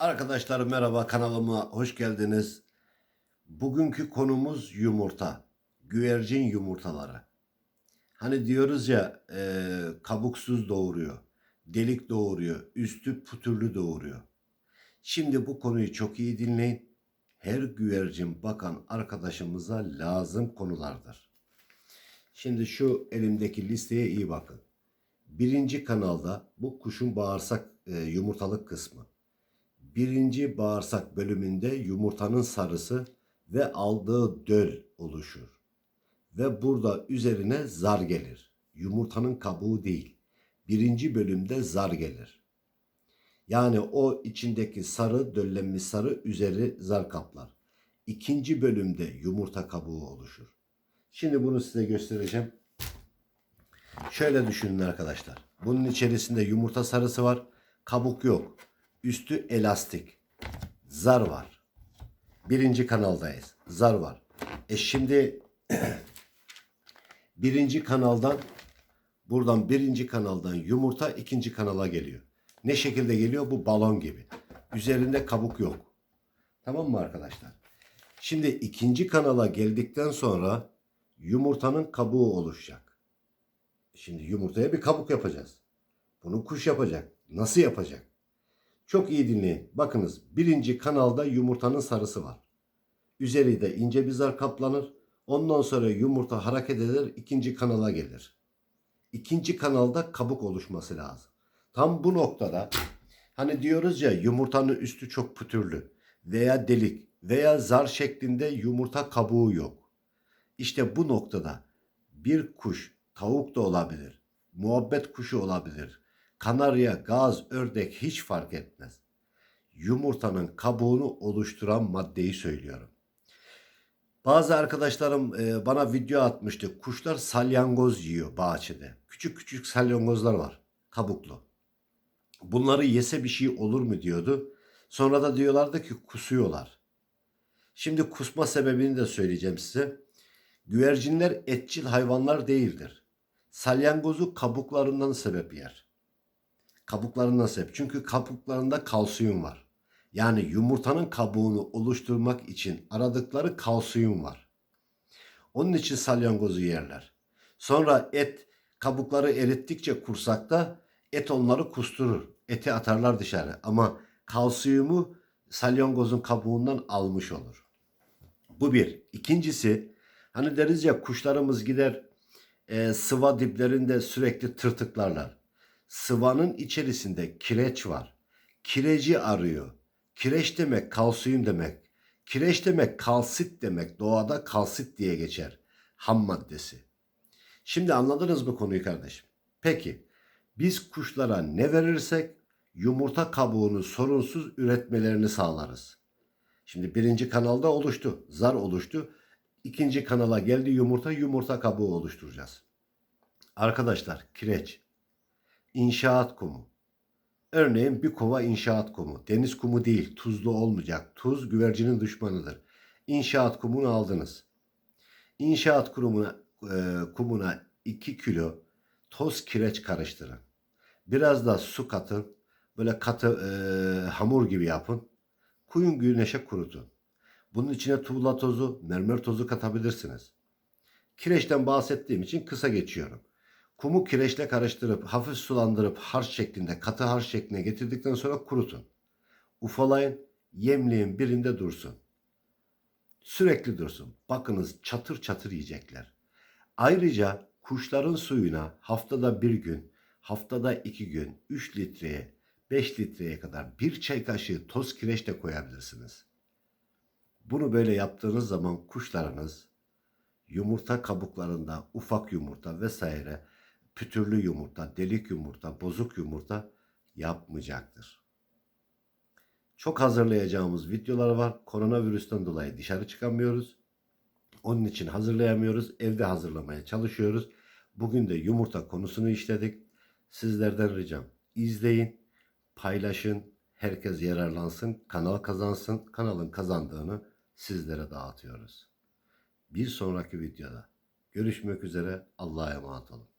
Arkadaşlar merhaba kanalıma hoş geldiniz. Bugünkü konumuz yumurta. Güvercin yumurtaları. Hani diyoruz ya e, kabuksuz doğuruyor, delik doğuruyor, üstü pütürlü doğuruyor. Şimdi bu konuyu çok iyi dinleyin. Her güvercin bakan arkadaşımıza lazım konulardır. Şimdi şu elimdeki listeye iyi bakın. Birinci kanalda bu kuşun bağırsak e, yumurtalık kısmı. Birinci bağırsak bölümünde yumurtanın sarısı ve aldığı döl oluşur. Ve burada üzerine zar gelir. Yumurtanın kabuğu değil. Birinci bölümde zar gelir. Yani o içindeki sarı, döllenmiş sarı üzeri zar kaplar. İkinci bölümde yumurta kabuğu oluşur. Şimdi bunu size göstereceğim. Şöyle düşünün arkadaşlar. Bunun içerisinde yumurta sarısı var. Kabuk yok. Üstü elastik. Zar var. Birinci kanaldayız. Zar var. E şimdi birinci kanaldan buradan birinci kanaldan yumurta ikinci kanala geliyor. Ne şekilde geliyor? Bu balon gibi. Üzerinde kabuk yok. Tamam mı arkadaşlar? Şimdi ikinci kanala geldikten sonra yumurtanın kabuğu oluşacak. Şimdi yumurtaya bir kabuk yapacağız. Bunu kuş yapacak. Nasıl yapacak? Çok iyi dinleyin. Bakınız birinci kanalda yumurtanın sarısı var. Üzeri de ince bir zar kaplanır. Ondan sonra yumurta hareket eder ikinci kanala gelir. İkinci kanalda kabuk oluşması lazım. Tam bu noktada hani diyoruz ya yumurtanın üstü çok pütürlü veya delik veya zar şeklinde yumurta kabuğu yok. İşte bu noktada bir kuş tavuk da olabilir, muhabbet kuşu olabilir, kanarya, gaz, ördek hiç fark etmez. Yumurtanın kabuğunu oluşturan maddeyi söylüyorum. Bazı arkadaşlarım e, bana video atmıştı. Kuşlar salyangoz yiyor bahçede. Küçük küçük salyangozlar var. Kabuklu. Bunları yese bir şey olur mu diyordu. Sonra da diyorlardı ki kusuyorlar. Şimdi kusma sebebini de söyleyeceğim size. Güvercinler etçil hayvanlar değildir. Salyangozu kabuklarından sebep yer. Kabuklarından sebep. Çünkü kabuklarında kalsiyum var. Yani yumurtanın kabuğunu oluşturmak için aradıkları kalsiyum var. Onun için salyangozu yerler. Sonra et kabukları erittikçe kursakta et onları kusturur. Eti atarlar dışarı ama kalsiyumu salyangozun kabuğundan almış olur. Bu bir. İkincisi hani deriz ya kuşlarımız gider e, sıva diplerinde sürekli tırtıklarlar. Sıvanın içerisinde kireç var. Kireci arıyor. Kireç demek kalsiyum demek. Kireç demek kalsit demek. Doğada kalsit diye geçer. Ham maddesi. Şimdi anladınız mı konuyu kardeşim? Peki biz kuşlara ne verirsek yumurta kabuğunu sorunsuz üretmelerini sağlarız. Şimdi birinci kanalda oluştu. Zar oluştu. İkinci kanala geldi yumurta, yumurta kabuğu oluşturacağız. Arkadaşlar kireç, inşaat kumu. Örneğin bir kova inşaat kumu. Deniz kumu değil, tuzlu olmayacak. Tuz güvercinin düşmanıdır. İnşaat kumunu aldınız. İnşaat kumuna, e, kumuna 2 kilo toz kireç karıştırın. Biraz da su katın. Böyle katı e, hamur gibi yapın. Koyun güneşe kurutun. Bunun içine tuğla tozu, mermer tozu katabilirsiniz. Kireçten bahsettiğim için kısa geçiyorum. Kumu kireçle karıştırıp hafif sulandırıp harç şeklinde, katı harç şekline getirdikten sonra kurutun. Ufalayın, yemliğin birinde dursun. Sürekli dursun. Bakınız çatır çatır yiyecekler. Ayrıca kuşların suyuna haftada bir gün, haftada iki gün 3 litreye, 5 litreye kadar bir çay kaşığı toz kireç de koyabilirsiniz. Bunu böyle yaptığınız zaman kuşlarınız yumurta kabuklarında ufak yumurta vesaire pütürlü yumurta, delik yumurta, bozuk yumurta yapmayacaktır. Çok hazırlayacağımız videolar var. Koronavirüsten dolayı dışarı çıkamıyoruz. Onun için hazırlayamıyoruz. Evde hazırlamaya çalışıyoruz. Bugün de yumurta konusunu işledik. Sizlerden ricam izleyin, paylaşın, herkes yararlansın, kanal kazansın. Kanalın kazandığını sizlere dağıtıyoruz. Bir sonraki videoda görüşmek üzere. Allah'a emanet olun.